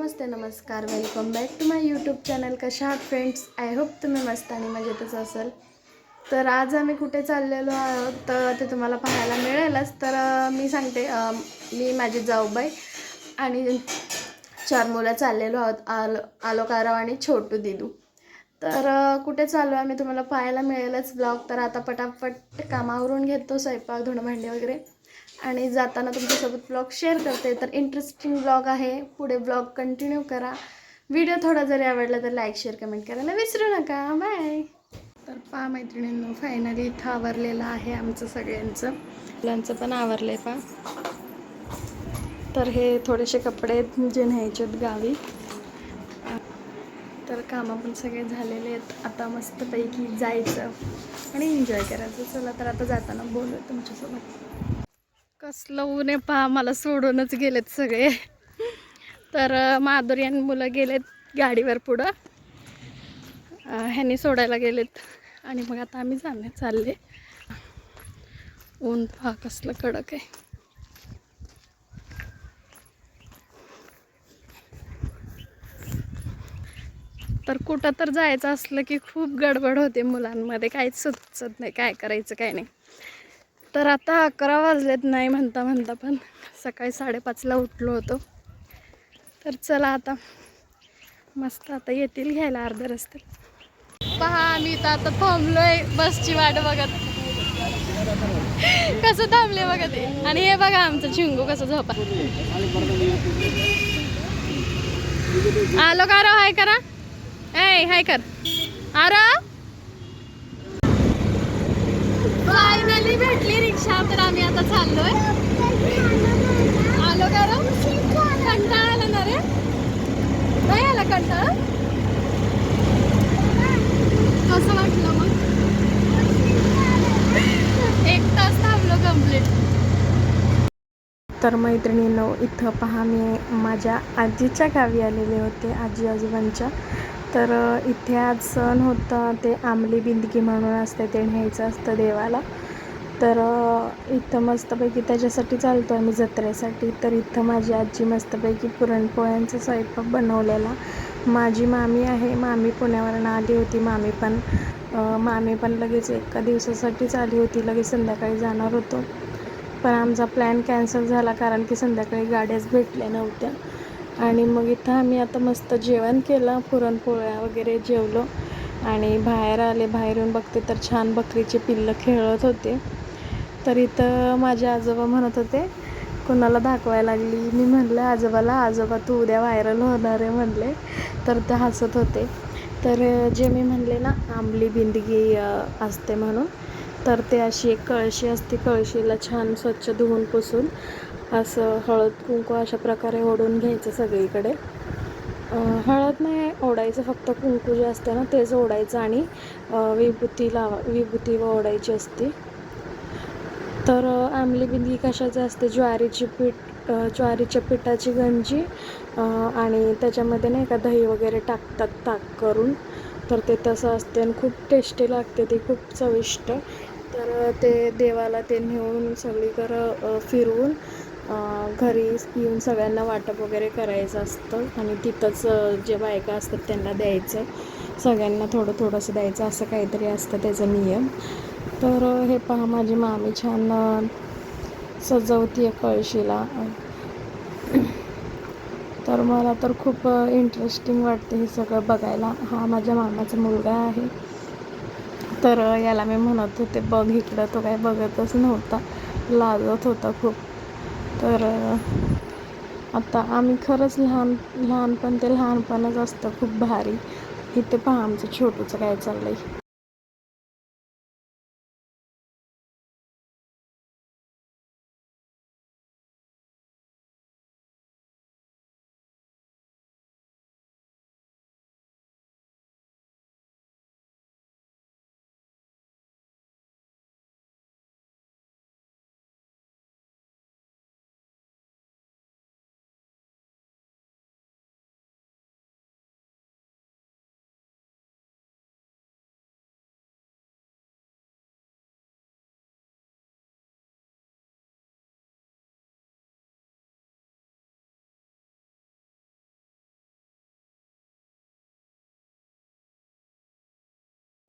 नमस्ते नमस्कार. Welcome back to my YouTube channel कशा आहात फ्रेंड्स आय होप तुम्ही मस्त आणि मजेतच असाल. तर आज आम्ही कुठे चाललेलो आहोत तर ते तुम्हाला पाहायला मिळेलच. तर मी सांगते मी माझी जाऊबाई आणि चार मुलं चाललेलो आहोत आलो आलोकाराव आणि छोटू दिदू. तर कुठे चाललो आम्ही तुम्हाला पाहायला मिळेलच. ब्लॉग तर आता पटापट कामावरून घेतो स्वयंपाक धुणं भांडी वगैरे. आणि जाताना तुमच्यासोबत ब्लॉग शेअर करते. तर इंटरेस्टिंग ब्लॉग आहे. पुढे ब्लॉग कंटिन्यू करा. व्हिडिओ थोडा जरी आवडला तर लाईक शेअर कमेंट करायला विसरू नका. बाय तर पहा मैत्रिणींनो फायनली इथं आवरलेलं आहे आमचं सगळ्यांचं. मुलांचं पण आवरलं आहे पहा. तर हे थोडेसे कपडे आहेत जे न्यायचे आहेत गावी. तर कामं पण सगळे झालेले आहेत. आता मस्तपैकी जायचं आणि एन्जॉय करायचं. चला तर आता जाताना बोलू तुमच्यासोबत. कसलं ऊन आहे पहा मला सोडूनच गेलेत सगळे. तर माधुरी आणि मुलं गेलेत गाडीवर पुढं. ह्यांनी सोडायला गेलेत. आणि मग आता आम्ही जाणे चालले. ऊन पहा कसलं कडक आहे. तर कुठं तर जायचं असलं की खूप गडबड होते मुलांमध्ये. काहीच सुचत नाही काय करायचं काय नाही. तर आता अकरा वाजलेत नाही म्हणता म्हणता पण सकाळी साडेपाचला उठलो होतो. तर चला आता मस्त आता येतील घ्यायला अर्ध्या रस्त्यात पहा आम्ही तर आता थांबलोय बसची वाट बघत. कसं थांबले बघा ते. आणि हे बघा आमचं झिंगू कसं झोपा. आलो का राव हाय करा. ए हाय कर. आरा फायनली भेटली रिक्षा तर आम्ही आता चाललोय. आलो का कंटाळा आला ना रे? नाही आला कंटाळा? कसं वाटलं मग? एक तास थांबलो कंप्लीट तर मैत्रिणींनो इथं पहा मी माझ्या आजीच्या गावी आलेले होते आजी आजोबांच्या. तर इथे आज सण होता ते आंबली बिंदगी म्हणून असते ते न्यायचं असतं देवाला. तर इथं मस्तपैकी त्याच्यासाठी चालतो आहे आम्ही जत्रेसाठी. तर इथं माझी आजी मस्तपैकी पुरणपोळ्यांचा स्वयंपाक बनवलेला. माझी मामी आहे. मामी पुण्यावरून आली होती. मामी पण मामी पण लगेच एका दिवसासाठीच आली होती. लगेच संध्याकाळी जाणार होतो. पण आमचा प्लॅन कॅन्सल झाला कारण की संध्याकाळी गाड्याच भेटल्या नव्हत्या. आणि मग इथं आम्ही आता मस्त जेवण केलं. पुरणपोळ्या वगैरे जेवलो. आणि बाहेर आले. बाहेरून बघते तर छान बकरीचे पिल्लं खेळत होते. तर इथं माझे आजोबा म्हणत होते कोणाला दाखवायला लागली? मी म्हणलं आजोबाला आजोबा तू उद्या व्हायरल होणार आहे म्हणले. तर ते हसत होते. तर जे मी म्हणले ना आंबली बिंदगी असते म्हणून तर ते अशी एक कळशी असते कळशीला छान स्वच्छ धुवून पुसून असं हळद कुंकू अशा प्रकारे ओढून घ्यायचं सगळीकडे. हळद नाही ओढायचं फक्त कुंकू जे असतं ना तेच ओढायचं आणि विभूती लावा विभूती ओढायची असते. तर आंबली आमली कशाचं असते? ज्वारीची पीठ ज्वारीच्या पिठाची गंजी आणि त्याच्यामध्ये नाही का दही वगैरे टाकतात ताक करून. तर ते तसं असते आणि खूप टेस्टी लागते ते खूप चविष्ट. तर ते देवाला ते नेऊन सगळीकडं फिरवून घरी येऊन सगळ्यांना वाटप वगैरे करायचं असतं. आणि तिथंच जे बायका असतात त्यांना द्यायचं. सगळ्यांना थोडं थोडंसं द्यायचं असं काहीतरी असतं त्याचा नियम. तर हे पहा माझी मामी छान सजवती आहे कळशीला. तर मला तर खूप इंटरेस्टिंग वाटते हे सगळं बघायला. हा माझ्या मामाचा मुलगा आहे. तर याला मी म्हणत होते बघ इकडं. तो काय बघतच नव्हता. लाजत होता खूप. तर आता आम्ही खरंच लहान लहानपण ते लहानपणच असतं. खूप भारी. इथे पहा आमचं छोटूचं काय चाललं आहे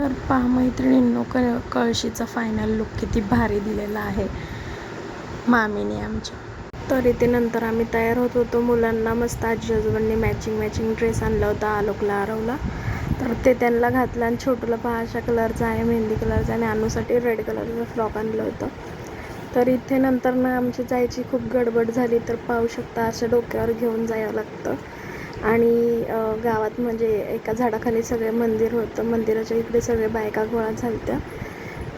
तर पहा मैत्रिणींनो क कळशीचा फायनल लुक किती भारी दिलेला आहे. मामीने आमच्या. तर इथे नंतर आम्ही तयार होत होतो. मुलांना मस्त आजी आजोबांनी मॅचिंग मॅचिंग ड्रेस आणला होता आलोकला आरवला तर ते त्यांना घातलं आणि छोटूला पहा अशा कलरचा आहे मेहंदी कलरचा आणि अनुसाठी रेड कलरचं फ्रॉक आणलं होतं. तर इथे नंतर ना आमची जायची खूप गडबड झाली. तर पाहू शकता असं डोक्यावर घेऊन जावं लागतं. आणि गावात म्हणजे एका झाडाखाली सगळे मंदिर होतं. मंदिराच्या इकडे सगळे बायका गोळा झालत्या.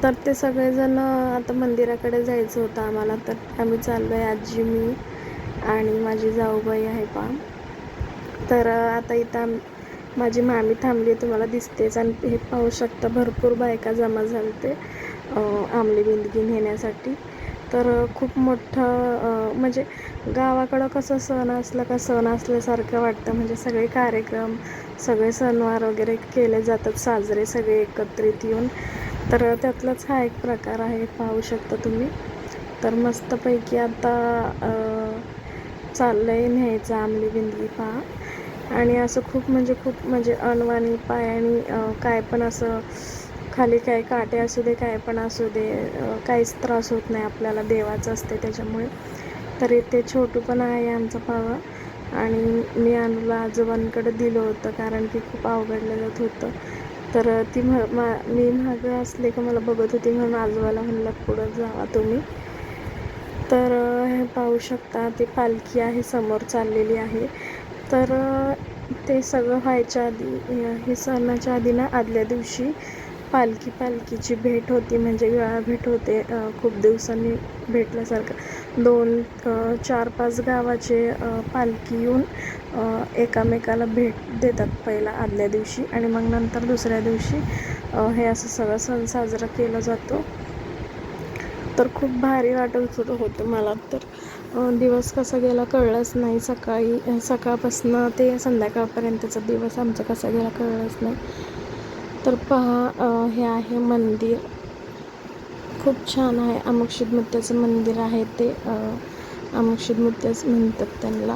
तर ते सगळेजण आता मंदिराकडे जायचं होतं आम्हाला. तर आम्ही चाललो आहे आजी मी आणि माझी जाऊबाई आहे पा. तर आता इथं माझी मामी थांबली तुम्हाला दिसतेच. आणि हे पाहू शकता भरपूर बायका जमा झालते अ, आमली बिंदगी नेण्यासाठी. तर खूप मोठं म्हणजे गावाकडं कसं सण असलं का सण असल्यासारखं वाटतं. म्हणजे सगळे कार्यक्रम सगळे सणवार वगैरे केले जातात साजरे सगळे एकत्रित येऊन. तर त्यातलाच हा एक प्रकार आहे पाहू शकता तुम्ही. तर मस्तपैकी आता चाललं चाललंय न्यायचं आमली बिंदली पहा. आणि असं खूप म्हणजे खूप म्हणजे अनवाणी पायाने आणि काय पण असं खाली काय काटे असू दे काय पण असू दे काहीच त्रास होत नाही आपल्याला देवाचं असते त्याच्यामुळे. तर इथे छोटू पण आहे आमचा पावा आणि मी अनुला आजोबांकडे दिलं होतं कारण की खूप अवघडलं जात होतं. तर ती म्ह मा मी मागं असले का मला बघत होती म्हणून आजोबाला म्हणलं पुढं जावा तुम्ही. तर हे पाहू शकता ती पालखी आहे समोर चाललेली आहे. तर ते सगळं व्हायच्या आधी हे सणाच्या आधी ना आदल्या दिवशी पालखी पालखीची भेट होती. म्हणजे वेळा भेट होते. खूप दिवसांनी भेटल्यासारखं. दोन चार पाच गावाचे पालखी येऊन एकामेकाला भेट देतात पहिला आदल्या दिवशी. आणि मग नंतर दुसऱ्या दिवशी हे असं सगळं सण साजरा केला जातो. तर खूप भारी वाटत होतं होतं मला तर. दिवस कसा गेला कळलंच नाही. सकाळी सकाळपासनं ते संध्याकाळपर्यंतचा दिवस आमचा कसा गेला कळलंच नाही. तर पहा हे आहे मंदिर. खूप छान आहे अमुक्षित मुत्याचं मंदिर आहे ते अ, अमुक्षित मुत्याच म्हणतात त्यांना.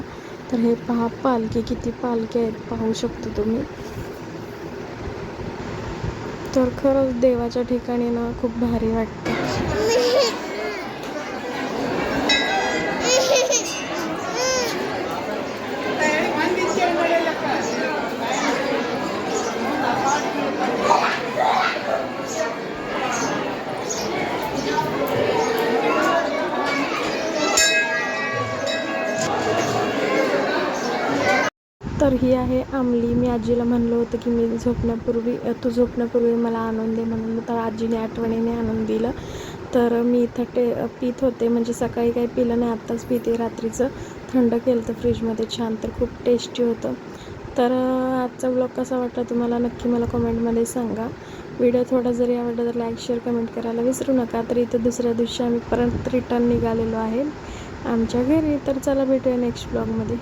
तर हे पहा पालखी किती पालखी आहेत पाहू शकतो तुम्ही. तर खरंच देवाच्या ठिकाणी ना खूप भारी वाटतं. तर ही आहे आमली. मी आजीला म्हणलं होतं की मी झोपण्यापूर्वी तू झोपण्यापूर्वी मला आणून दे म्हणून. तर आजीने आठवणीने आणून दिलं. तर मी इथं टे पित होते. म्हणजे सकाळी काही पिलं नाही आत्ताच पिते. रात्रीचं थंड केलं तर फ्रीजमध्ये छान तर खूप टेस्टी होतं. तर आजचा ब्लॉग कसा वाटला तुम्हाला? नक्की मला कमेंटमध्ये सांगा. व्हिडिओ थोडा जरी आवडला तर लाईक शेअर कमेंट करायला विसरू नका. तर इथं दुसऱ्या दिवशी आम्ही परत रिटर्न निघालेलो आहे. आमच्या घरी. तर चला भेटूया नेक्स्ट ब्लॉगमध्ये